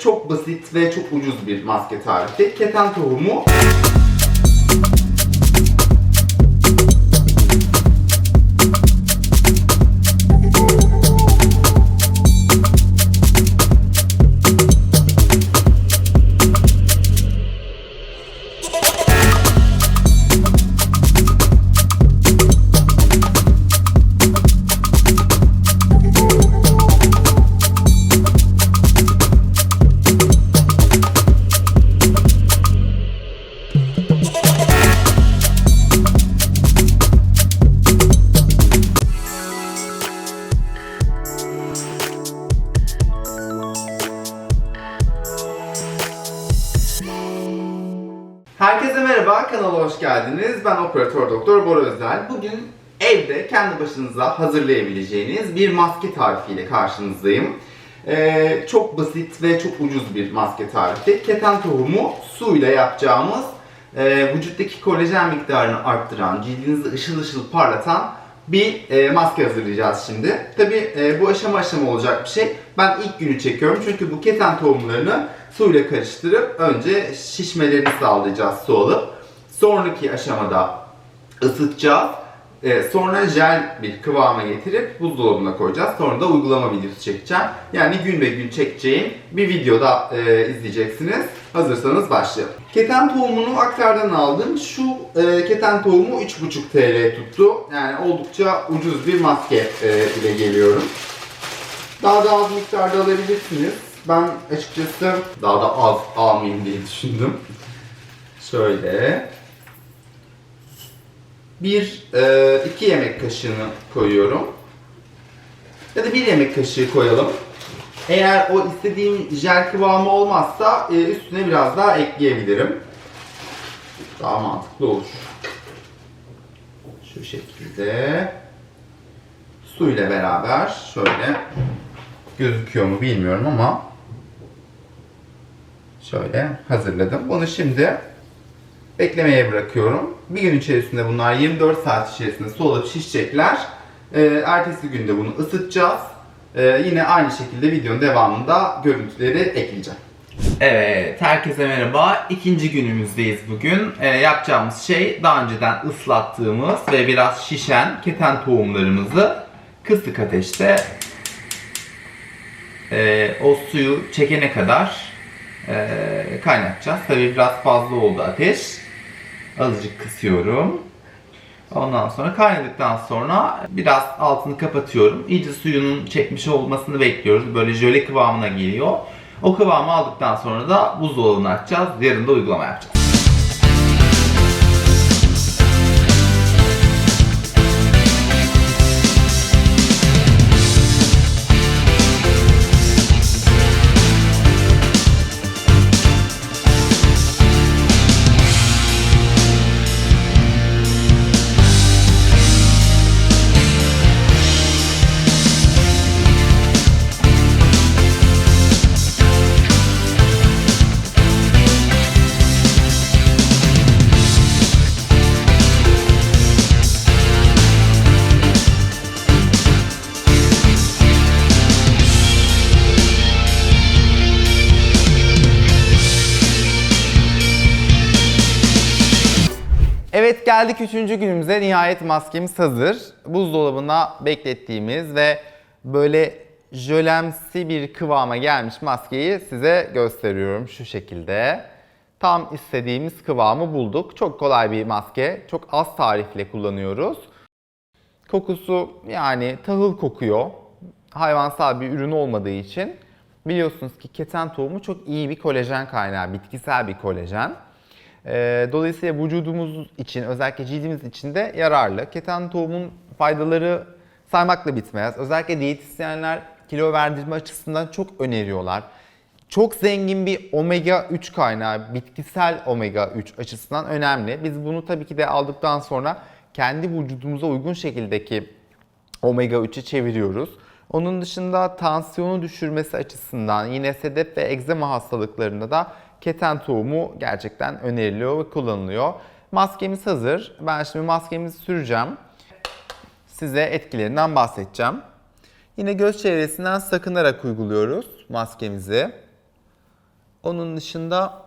Çok basit ve çok ucuz bir maske tarifi. Keten tohumu Herkese merhaba, kanala hoş geldiniz. Ben operatör doktor Bora Özel. Bugün evde kendi başınıza hazırlayabileceğiniz bir maske tarifiyle karşınızdayım. Ee, çok basit ve çok ucuz bir maske tarifi. Keten tohumu suyla yapacağımız e, vücuttaki kolajen miktarını arttıran, cildinizi ışıl ışıl parlatan bir e, maske hazırlayacağız şimdi. Tabi bu aşama aşama olacak bir şey. Ben ilk günü çekiyorum çünkü bu keten tohumlarını suyla karıştırıp önce şişmelerini sağlayacağız su alıp. Sonraki aşamada ısıtacağız. E, sonra jel bir kıvama getirip buzdolabına koyacağız. Sonra da uygulama videosu çekeceğim. Yani gün be gün çekeceğim bir videoda e, izleyeceksiniz. Hazırsanız başlayalım. Keten tohumunu aktardan aldım. Şu e, keten tohumu 3,5 TL tuttu. Yani oldukça ucuz bir maske e, ile geliyorum. Daha da az miktarda alabilirsiniz. Ben açıkçası daha da az almayayım diye düşündüm. Şöyle. Bir, e, iki yemek kaşığını koyuyorum. Ya da bir yemek kaşığı koyalım. Eğer o istediğim jel kıvamı olmazsa e, üstüne biraz daha ekleyebilirim. Daha mantıklı olur. Şu şekilde. Su ile beraber şöyle gözüküyor mu bilmiyorum ama şöyle hazırladım. Bunu şimdi beklemeye bırakıyorum. Bir gün içerisinde bunlar 24 saat içerisinde solup şişecekler. Ee, ertesi günde bunu ısıtacağız. Ee, yine aynı şekilde videonun devamında görüntüleri ekleyeceğim. Evet, herkese merhaba. İkinci günümüzdeyiz bugün. Ee, yapacağımız şey daha önceden ıslattığımız ve biraz şişen keten tohumlarımızı kısık ateşte e, o suyu çekene kadar e, kaynatacağız. Tabii biraz fazla oldu ateş. Azıcık kısıyorum. Ondan sonra kaynadıktan sonra biraz altını kapatıyorum. İyice suyunun çekmiş olmasını bekliyoruz. Böyle jöle kıvamına geliyor. O kıvamı aldıktan sonra da buzdolabına atacağız. Yarın da uygulama yapacağız. Geldik üçüncü günümüze. Nihayet maskemiz hazır. Buzdolabına beklettiğimiz ve böyle jölemsi bir kıvama gelmiş maskeyi size gösteriyorum şu şekilde. Tam istediğimiz kıvamı bulduk. Çok kolay bir maske. Çok az tarifle kullanıyoruz. Kokusu yani tahıl kokuyor. Hayvansal bir ürün olmadığı için. Biliyorsunuz ki keten tohumu çok iyi bir kolajen kaynağı, bitkisel bir kolajen. Ee, Dolayısıyla vücudumuz için, özellikle cildimiz için de yararlı. Keten tohumun faydaları saymakla bitmez. Özellikle diyetisyenler kilo verdirme açısından çok öneriyorlar. Çok zengin bir omega 3 kaynağı, bitkisel omega 3 açısından önemli. Biz bunu tabii ki de aldıktan sonra kendi vücudumuza uygun şekildeki omega 3'e çeviriyoruz. Onun dışında tansiyonu düşürmesi açısından yine sedef ve egzema hastalıklarında da keten tohumu gerçekten öneriliyor ve kullanılıyor. Maskemiz hazır. Ben şimdi maskemizi süreceğim. Size etkilerinden bahsedeceğim. Yine göz çevresinden sakınarak uyguluyoruz maskemizi. Onun dışında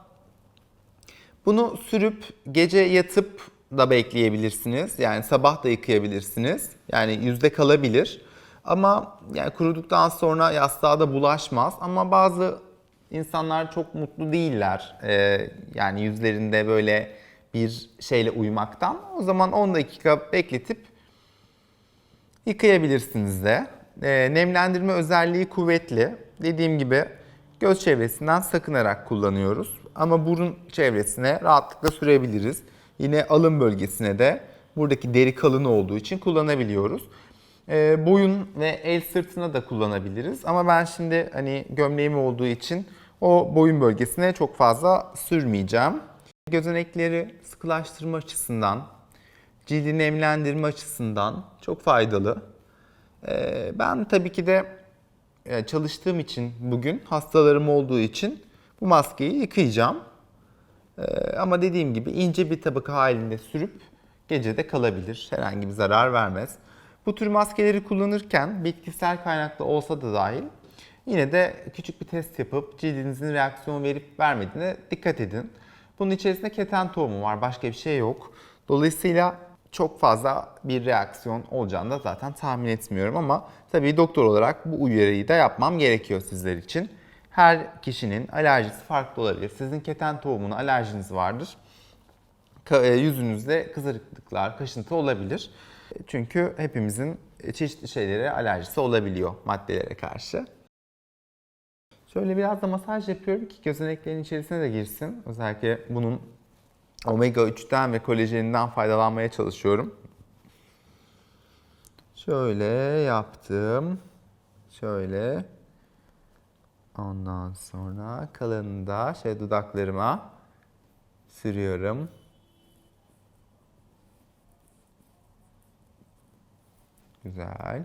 bunu sürüp gece yatıp da bekleyebilirsiniz. Yani sabah da yıkayabilirsiniz. Yani yüzde kalabilir. Ama yani kuruduktan sonra yastığa da bulaşmaz. Ama bazı insanlar çok mutlu değiller. Ee, yani yüzlerinde böyle bir şeyle uyumaktan. O zaman 10 dakika bekletip yıkayabilirsiniz de. Ee, nemlendirme özelliği kuvvetli. Dediğim gibi göz çevresinden sakınarak kullanıyoruz. Ama burun çevresine rahatlıkla sürebiliriz. Yine alın bölgesine de buradaki deri kalın olduğu için kullanabiliyoruz. Ee, boyun ve el sırtına da kullanabiliriz. Ama ben şimdi hani gömleğim olduğu için o boyun bölgesine çok fazla sürmeyeceğim. Gözenekleri sıkılaştırma açısından, cildi nemlendirme açısından çok faydalı. Ee, Ben tabii ki de e, çalıştığım için bugün hastalarım olduğu için bu maskeyi yıkayacağım. Ee, Ama dediğim gibi ince bir tabaka halinde sürüp gecede kalabilir. Herhangi bir zarar vermez. Bu tür maskeleri kullanırken bitkisel kaynaklı olsa da dahil yine de küçük bir test yapıp cildinizin reaksiyon verip vermediğine dikkat edin. Bunun içerisinde keten tohumu var. Başka bir şey yok. Dolayısıyla çok fazla bir reaksiyon olacağını da zaten tahmin etmiyorum ama tabii doktor olarak bu uyarıyı da yapmam gerekiyor sizler için. Her kişinin alerjisi farklı olabilir. Sizin keten tohumuna alerjiniz vardır. E, yüzünüzde kızarıklıklar, kaşıntı olabilir. Çünkü hepimizin çeşitli şeylere alerjisi olabiliyor maddelere karşı. Şöyle biraz da masaj yapıyorum ki gözeneklerin içerisine de girsin. Özellikle bunun omega 3'ten ve kolajeninden faydalanmaya çalışıyorum. Şöyle yaptım. Şöyle. Ondan sonra kalanını da şey dudaklarıma sürüyorum. Güzel.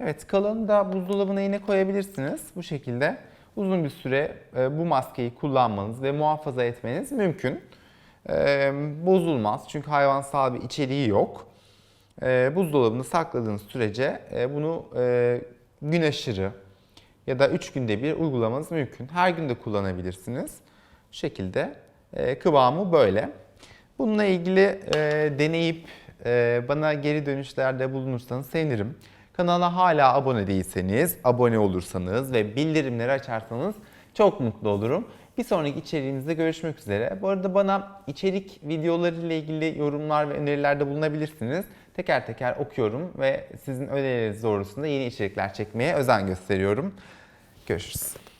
Evet kalanı da buzdolabına yine koyabilirsiniz. Bu şekilde uzun bir süre e, bu maskeyi kullanmanız ve muhafaza etmeniz mümkün. E, Bozulmaz çünkü hayvansal bir içeriği yok. E, Buzdolabında sakladığınız sürece bunu gün aşırı ya da 3 günde bir uygulamanız mümkün. Her gün de kullanabilirsiniz. Bu şekilde kıvamı böyle. Bununla ilgili deneyip bana geri dönüşlerde bulunursanız sevinirim. Kanala hala abone değilseniz, abone olursanız ve bildirimleri açarsanız çok mutlu olurum. Bir sonraki içeriğimizde görüşmek üzere. Bu arada bana içerik videoları ile ilgili yorumlar ve önerilerde bulunabilirsiniz. Teker teker okuyorum ve sizin önerileriniz doğrultusunda yeni içerikler çekmeye özen gösteriyorum. Görüşürüz.